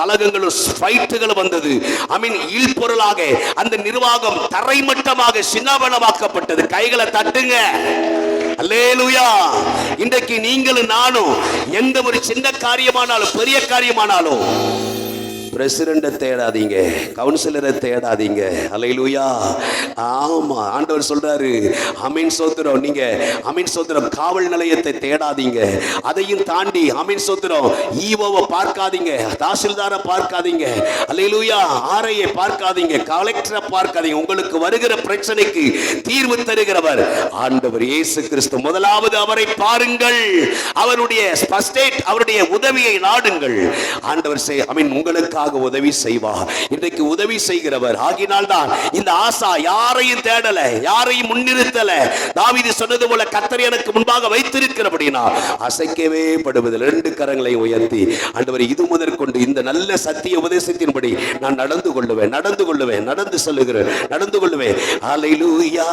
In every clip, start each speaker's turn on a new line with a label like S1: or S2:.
S1: கலகங்களும் ஃபைட்டுகளும் வந்தது. ஐ மீன் இல்பொருளாக அந்த நிர்வாகம் தரைமட்டமாக சின்னாபனமாக்கப்பட்டது. கைகளை தட்டுங்க. அல்லேலூயா. இன்றைக்கு நீங்களும் நானும் எந்த ஒரு சின்ன காரியமானாலும் பெரிய காரியமானாலும் பிரசிடண்ட்டை தேடாதீங்க கவுன்சிலரை தேடாதீங்க. அலையிலூயா ஆமா ஆண்டவர் சொல்றாரு அமீன் சோத்திரம். நீங்க அமீன் சோத்திரம். காவல் நிலையத்தை தேடாதீங்க. அதையும் தாண்டி அமீன் சோத்திரம். ஈவோவை பார்க்காதீங்க தாசில்தாரை பார்க்காதீங்க. அலையிலூயா ஆரையை பார்க்காதீங்க கலெக்டரை பார்க்காதீங்க. உங்களுக்கு வருகிற பிரச்சனைக்கு தீர்வு தருகிறவர் ஆண்டவர் இயேசு கிறிஸ்து முதலாவது அவரை பாருங்கள். அவருடைய அவருடைய உதவியை நாடுங்கள். ஆண்டவர் செய் ஐ மீன் உங்களுக்காக உதவி செய்வார் இன்றைக்கு உதவி செய்கிறவர். ஆகினால் தான் இந்த ஆசா யாரையும் தேடல யாரையும் முன்னிறுத்தல. தாவீது சொன்னது போல கத்தர் எனக்கு முன்பாக வைத்திருக்கிறபடினா அசைக்கவே படுவதில் ரெண்டு கரங்களை உயர்த்தி ஆண்டவர் இது முதற்கொண்டு இந்த நல்ல சத்திய உபதேசத்தின்படி நான் நடந்து கொள்ளுவேன் நடந்து கொள்ளுவேன் நடந்து சொல்லுகிறேன் நடந்து கொள்ளுவேன். ஹalleluya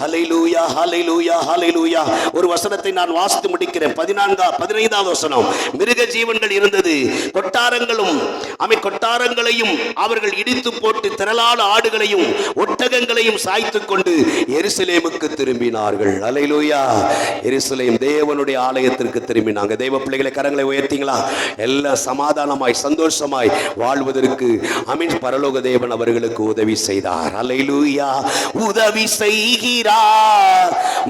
S1: ஹalleluya ஹalleluya ஹalleluya. ஒரு வசனத்தை நான் வாசித்து முடிக்கிறேன். பதினான்கா பதினைந்தாவது வசனம். மிருக ஜீவன்கள் இருந்தது கொட்டாரங்களும் அமை கொட்டாரங்களையும் அவர்கள் இடித்து போட்டு திரளான ஆடுகளையும் ஒட்டகங்களையும் சாய்த்து கொண்டு எருசலேமுக்கு திரும்பினார்கள். அலையிலூயா எருசலேம் தேவனுடைய ஆலயத்திற்கு திரும்பினாங்க. தெய்வ பிள்ளைகளை கரங்களை உயர்த்திங்களா? எல்லாம் சமாதானமாய் சந்தோஷமாய் வாழ்வதற்கு அமீன் பரலோக தேவன் அவர்களுக்கு உதவி செய்தார். அலையிலூயா உதவி செய்கிறார்.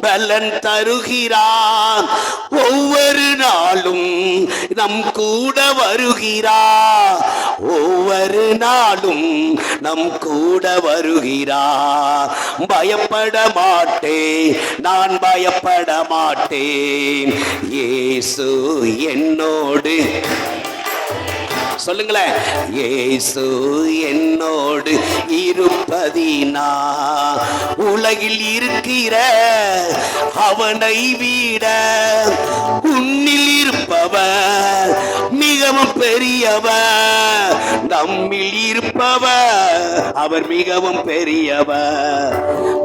S1: பலன் தருகிறார் ஒவ்வொரு நாளும் நம் கூட வருகிறார். ஒவ்வொரு நாளும் நம் கூட வருகிறார். பயப்பட மாட்டேன். நான் பயப்பட மாட்டேன். ஏசு என்னோடு. சொல்லுங்களேன். ஏசு என்னோடு இருப்பதினா உலகில் இருக்கிற அவனை விட உன்னில் இருப்பவர் மிகவும் பெரியவர். நம்மில் இருப்பவர் அவர் மிகவும் பெரியவர்.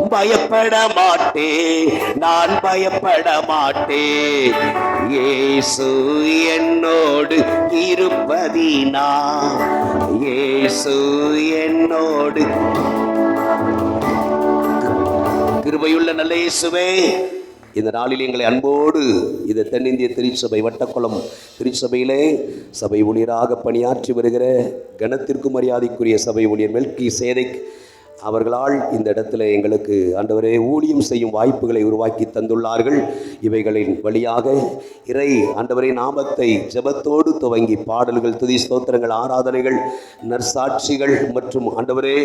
S1: பயப்பட மாட்டேன் நான் பயப்பட மாட்டேன். ஏசு என்னோடு இருப்பதினா ஏசு என்னோடு கிருபையுள்ள நல்ல இயேசுவே. இந்த நாளில் எங்களை அன்போடு இந்த தென்னிந்திய திருச்சபை வட்டக்குளம் திருச்சபையிலே சபை ஊழியராக பணியாற்றி வருகிற கணத்திற்கு மரியாதைக்குரிய சபை ஊழியர் மெல்கி சேதை அவர்களால் இந்த இடத்துல எங்களுக்கு ஆண்டவரே ஊழியம் செய்யும் வாய்ப்புகளை உருவாக்கி தந்துள்ளார்கள். இவைகளின் வழியாக இறை ஆண்டவரே நாமத்தை ஜெபத்தோடு துவங்கி பாடல்கள் துதி ஸ்தோத்திரங்கள் ஆராதனைகள் நற்சாட்சிகள் மற்றும் ஆண்டவரே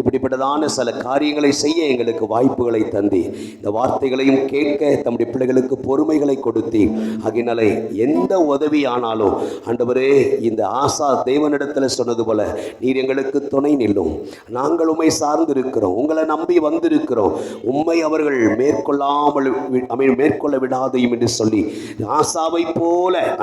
S1: இப்படிப்பட்டதான சில காரியங்களை செய்ய எங்களுக்கு வாய்ப்புகளை தந்தி. இந்த வார்த்தைகளையும் கேட்க தம்முடைய பிள்ளைகளுக்கு பொறுமைகளை கொடுத்தி. ஆகினாலே எந்த உதவி ஆனாலும் ஆண்டவரே இந்த ஆசா தேவனிடத்தில் சொன்னது போல நீர் எங்களுக்கு துணை நில்லும். நாங்கள் சார் சார்ந்திருக்கிறோம். உங்களை நம்பி வந்திருக்கிறோம். உண்மை அவர்கள் மேற்கொள்ளாமல் மேற்கொள்ள விடாதையும் என்று சொல்லி ஆசாவை போல